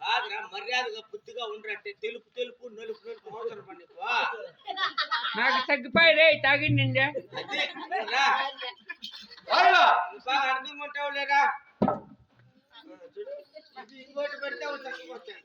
కాదురా మర్యాదగా బుద్ధిగా ఉండరంటే తెలుపు తెలుపు నలుపు నలుపు అవసరం పండి నాకు తగ్గిపోయాడే తాగిండి బాగా అర్థం ఉంటావు లేరా ఇంకోటి పెడితే తగ్గిపోతాయి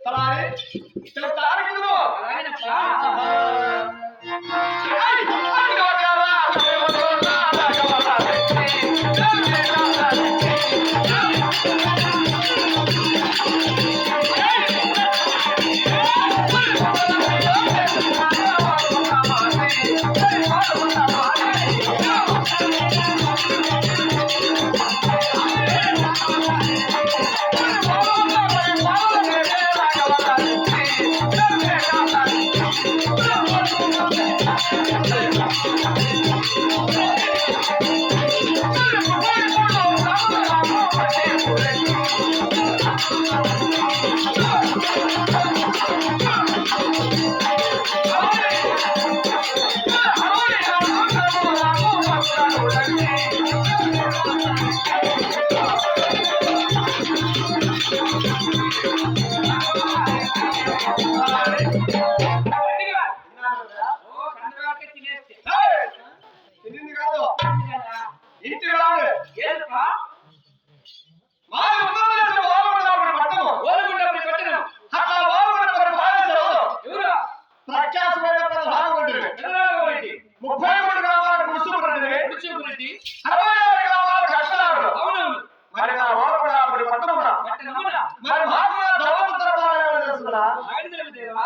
దేవా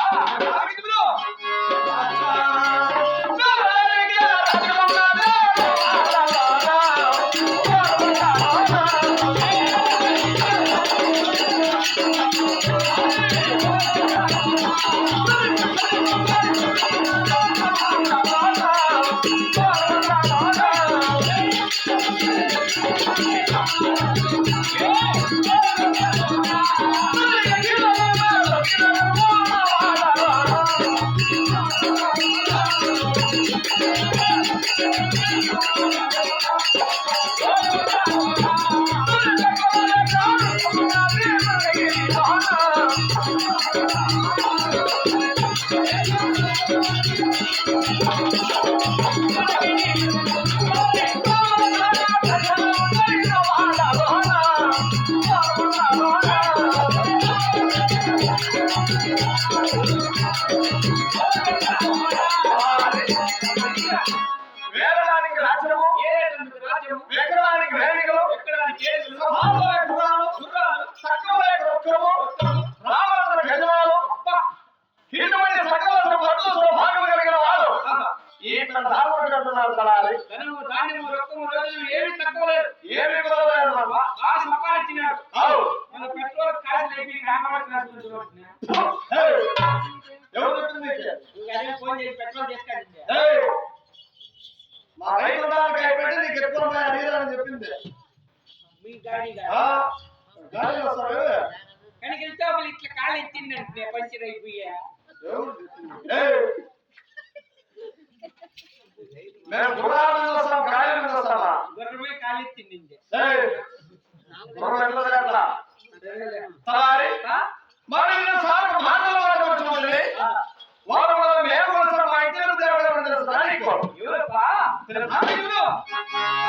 Thank you. మా రైతు పెట్టి నీకు ఎప్పుడు అడిగారని చెప్పింది మీ గాడి గాడి వస్తారు కానీ గుర్రమే కాలు ఎత్తిండి 对对，还有一。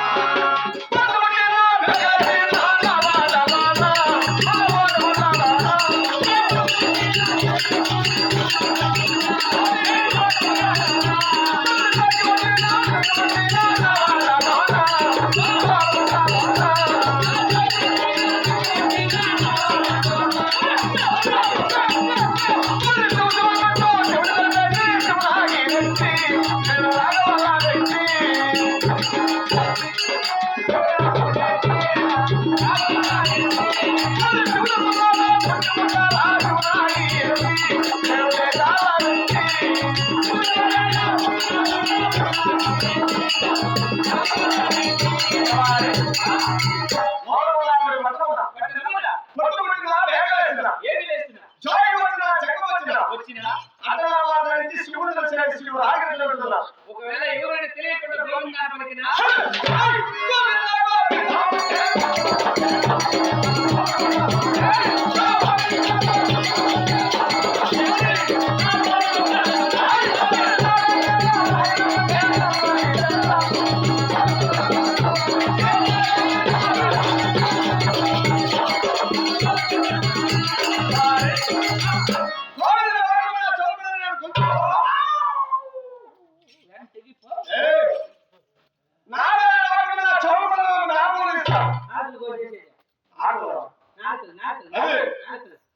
అదే.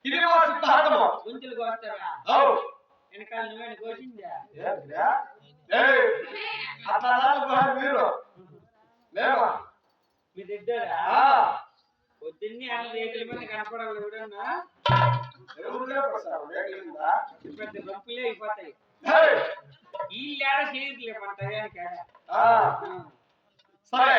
ఇది అవు వెనకాల నువ్వేనా కోసిందా? అట్లా బాగా మీరు. లేవా? ఆ, పొద్దున్నే అన్న రేకుల మీద కనపడాలి ఎవడన్నా? ఎవరు? పెద్ద గొప్పలే అయిపోతాయి. ఈ లేడ చేయట్లే మన టయానికి. ఆ, సరే.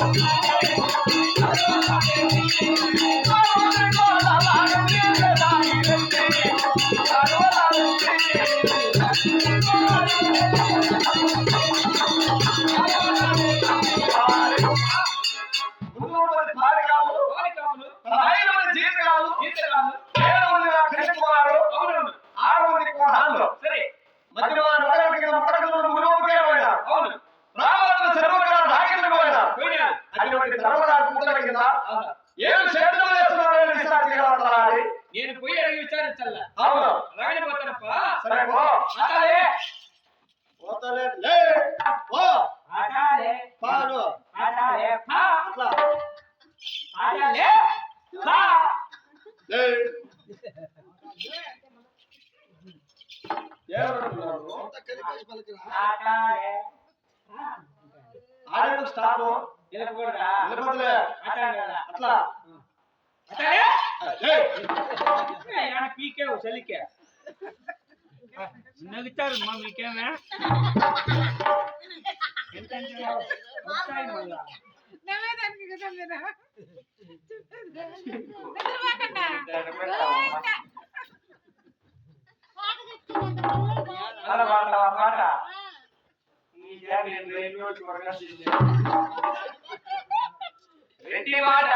ముందు అటాలే పోతలే లే పో అటాలే పాను అటాలే పా అట్లా అటాలే పా లే ఎవరున్నారు అటాలే ఆడేడు స్టార్ట్ నిలబడరా నిలబడలే అటాలే అట్లా ಪೀಕೆ ಸಲಿಕೆ ನಗ್ತಾರ ಮಮ್ಮಿ ಕೇಮ ರೆಡ್ಡಿ ಮಾಡ